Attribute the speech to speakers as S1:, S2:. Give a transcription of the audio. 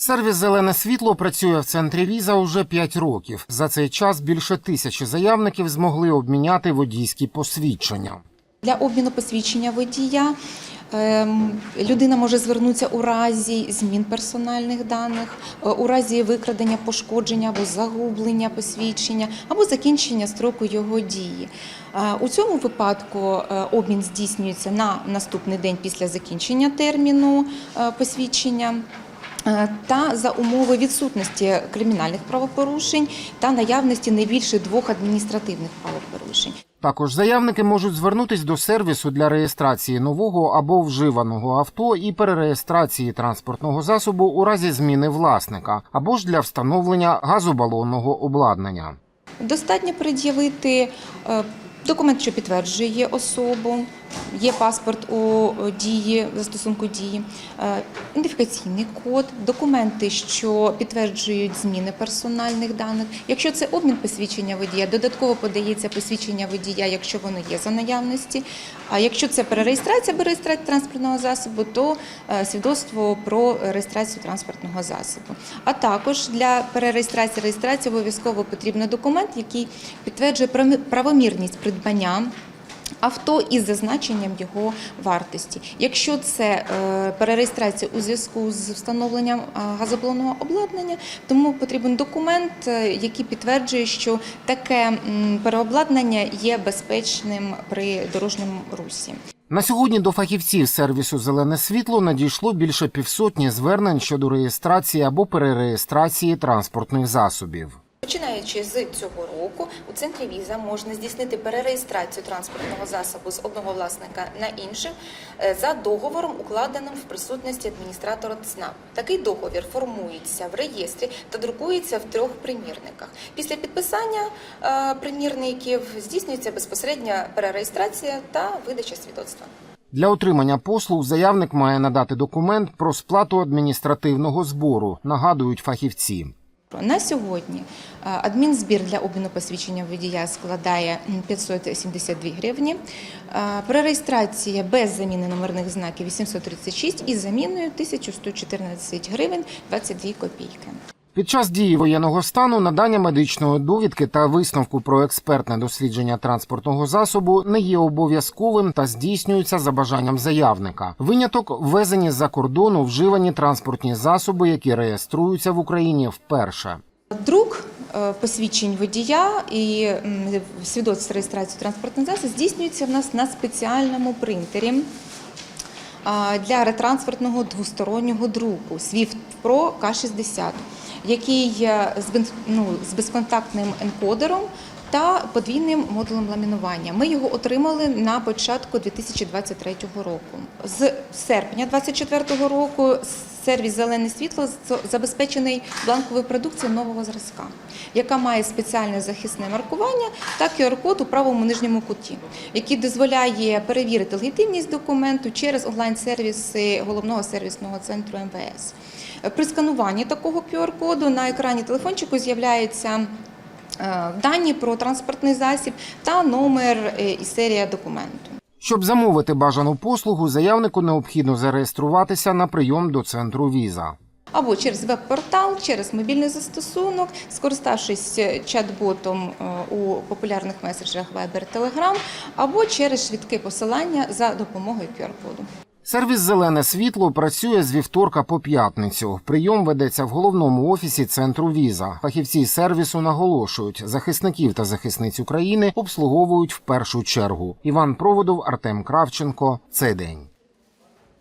S1: Сервіс Зелене світло працює в центрі віза уже 5 років. За цей час більше тисячі заявників змогли обміняти водійські посвідчення.
S2: Для обміну посвідчення водія ем, людина може звернутися у разі змін персональних даних, е, у разі викрадення, пошкодження або загублення посвідчення, або закінчення строку його дії. Е, У цьому випадку е, обмін здійснюється на наступний день після закінчення терміну посвідчення. Е, Та за умови відсутності кримінальних правопорушень та наявності не більше двох адміністративних правопорушень.
S1: Також заявники можуть звернутись до сервісу для реєстрації нового або вживаного авто і перереєстрації транспортного засобу у разі зміни власника, або ж для встановлення газобалонного обладнання.
S2: Достатньо пред'явити е, документ, що підтверджує особу, є паспорт у дії, застосунку дії, е, ідентифікаційний код, документи, що підтверджують зміни персональних даних. Якщо це обмін посвідчення водія, додатково подається посвідчення водія, якщо воно є за наявності. А якщо це перереєстрація або реєстрація транспортного засобу, то е, свідоцтво про реєстрацію транспортного засобу. А також для перереєстрації реєстрації обов'язково потрібен документ, який підтверджує правомірність придбання. Авто із зазначенням його вартості. Якщо це е, перереєстрація у зв'язку з встановленням е, газоблонного обладнання, тому потрібен документ, е, який підтверджує, що таке переобладнання є безпечним при дорожньому русі.
S1: На сьогодні до фахівців сервісу Зелене світло надійшло більше півсотні звернень щодо реєстрації або перереєстрації транспортних засобів.
S2: Починаючи з цього року, у центрі віза можна здійснити перереєстрацію транспортного засобу з одного власника на інший е, за договором, укладеним в присутності адміністратора ЦНАП. Такий договір формується в реєстрі та друкується в трьох примірниках. Після підписання е, примірників здійснюється безпосередня перереєстрація та видача свідоцтва.
S1: Для отримання послуг заявник має надати документ про сплату адміністративного збору, нагадують фахівці.
S2: На сьогодні е, адмінзбір для обміну посвідчення водія складає м, 572 гривні. Е, Перереєстрація без заміни номерних знаків 836 і заміною 1114 гривень 22 копійки.
S1: Під час дії воєнного стану надання медичної довідки та висновку про експертне дослідження транспортного засобу не є обов'язковим та здійснюється за бажанням заявника. Виняток ввезені з-за кордону вживані транспортні засоби, які реєструються в Україні вперше.
S2: Друк е, посвідчень водія і м, свідоцтв реєстрації транспортних засобів здійснюється в нас на спеціальному принтері для ретрансфертного двостороннього друку Swift Pro K60, який з ну, з безконтактним енкодером та подвійним модулем ламінування. Ми його отримали на початку 2023 року. З серпня 2024 року сервіс Зелене світло забезпечений бланковою продукцією нового зразка, яка має спеціальне захисне маркування та QR-код у правому нижньому куті, який дозволяє перевірити легітимність документу через онлайн-сервіси головного сервісного центру МВС. При скануванні такого QR-коду на екрані телефончику з'являється дані про транспортний засіб та номер е, і серія документу.
S1: Щоб замовити бажану послугу, заявнику необхідно зареєструватися на прийом до центру віза.
S2: Або через веб-портал, через мобільний застосунок, скориставшись е, чат-ботом е, у популярних меседжах Viber, Telegram, або через швидке посилання за допомогою QR-коду.
S1: Сервіс Зелене світло працює з вівторка по п'ятницю. Прийом ведеться в головному офісі центру віза. Фахівці сервісу наголошують, захисників та захисниць України обслуговують в першу чергу. Іван Проводов, Артем Кравченко. Цей день.